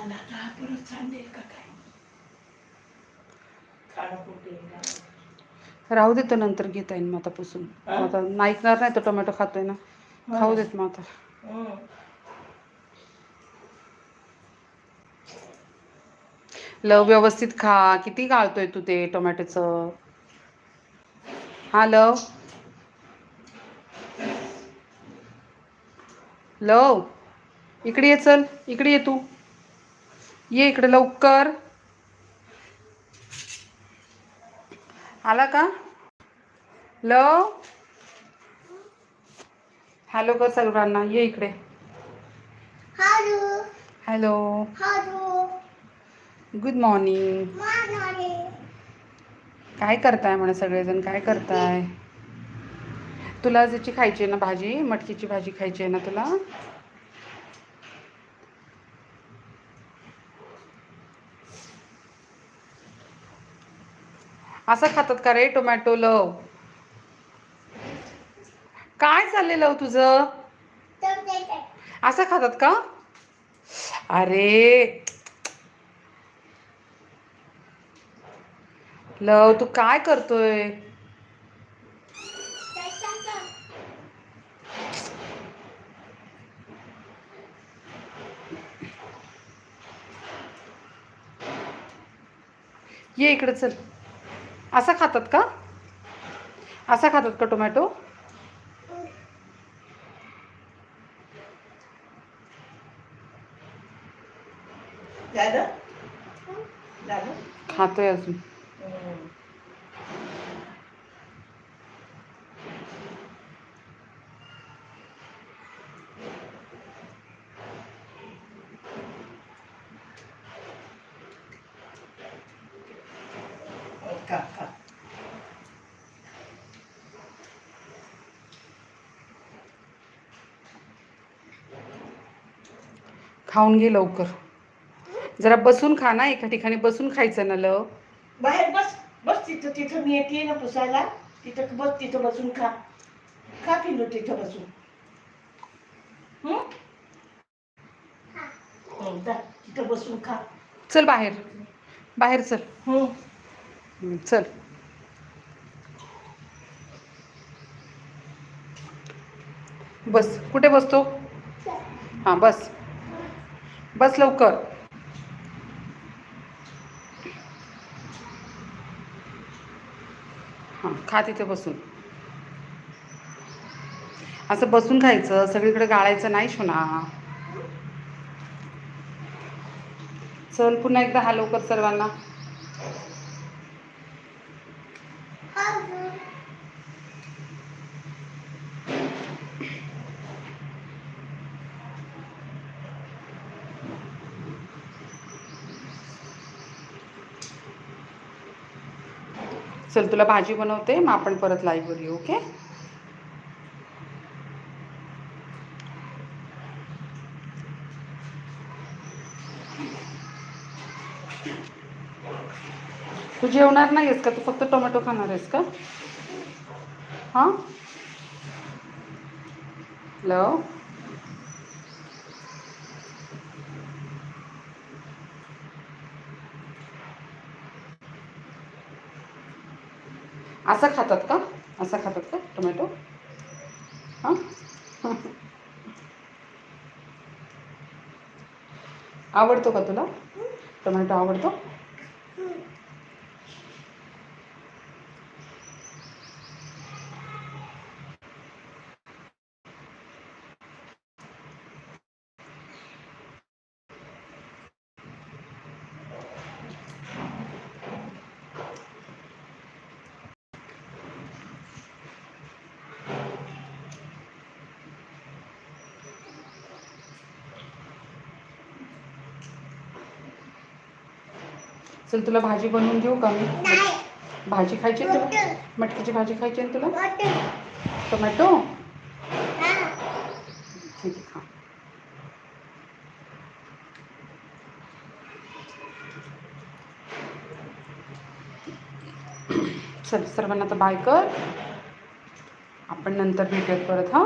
सांगेल का काय राहू देतो नंतर घेता येईल मग आता पुसून हा? आता नाही ऐकणार नाही तो टोमॅटो खातोय ना. खाऊ देत हं. लव व्यवस्थित खा. किती गाळतोय तू ते टोमॅटोचं? हा लव. लव. इकडे ये चल. इकडे ये तू. ये इकडे लवकर. आला का? लव हॅलो कर सर्वांना ये इकडे. हॅलो. Good morning? काय करताय म्हणे सगळेजण? काय करताय? तुला ज्याची खायची आहे ना भाजी मटकीची भाजी खायची आहे ना तुला? असं खातात का रे टोमॅटो लव? काय चाललंय लव तुझं? असं खातात का? अरे! लव तू काय करतोय? ये इकडे चल. असा खातात का? असा खातात का टोमॅटो? खातोय अजून हं. खा खा खाऊन घे लवकर. जरा बसून खा ना एका ठिकाणी बसून खायचं ना लव बाहेर बस बस तिथं तिथं मी येते ना पुसायला. तिथं बस तिथं बसून खा. खा पिलो तिथं बसून. हं? हं, जा, तिथं बसून खा. चल बाहेर. बाहेर चल. हं. हं, चल. बस. कुठे बसतो? हां बस. बस लवकर. हां खा तिथे बसून. असं बसून खायचं सगळीकडे गाळायचं नाही शोना. चल पुन्हा एकदा हा लवकर सर्वांना. चल तुला भाजी बनवते मग आपण परत लाईव्हवर येऊ ओके तू जेवणार नाही आहेस का? तू फक्त टोमॅटो खाणार आहेस का? हां? हॅलो असं खातात का? असं खातात का? टोमॅटो? हां? आवडतो का तुला? टोमॅटो आवडतो? चल तुला भाजी बनवून देऊ का मी. भाजी खायची आहे तुला? मटकीची भाजी खायची आहे तुला. टोमॅटो. ठीक आहे खा. चल सर्वांना आता बाय कर. आपण नंतर भेटूयात परत हां?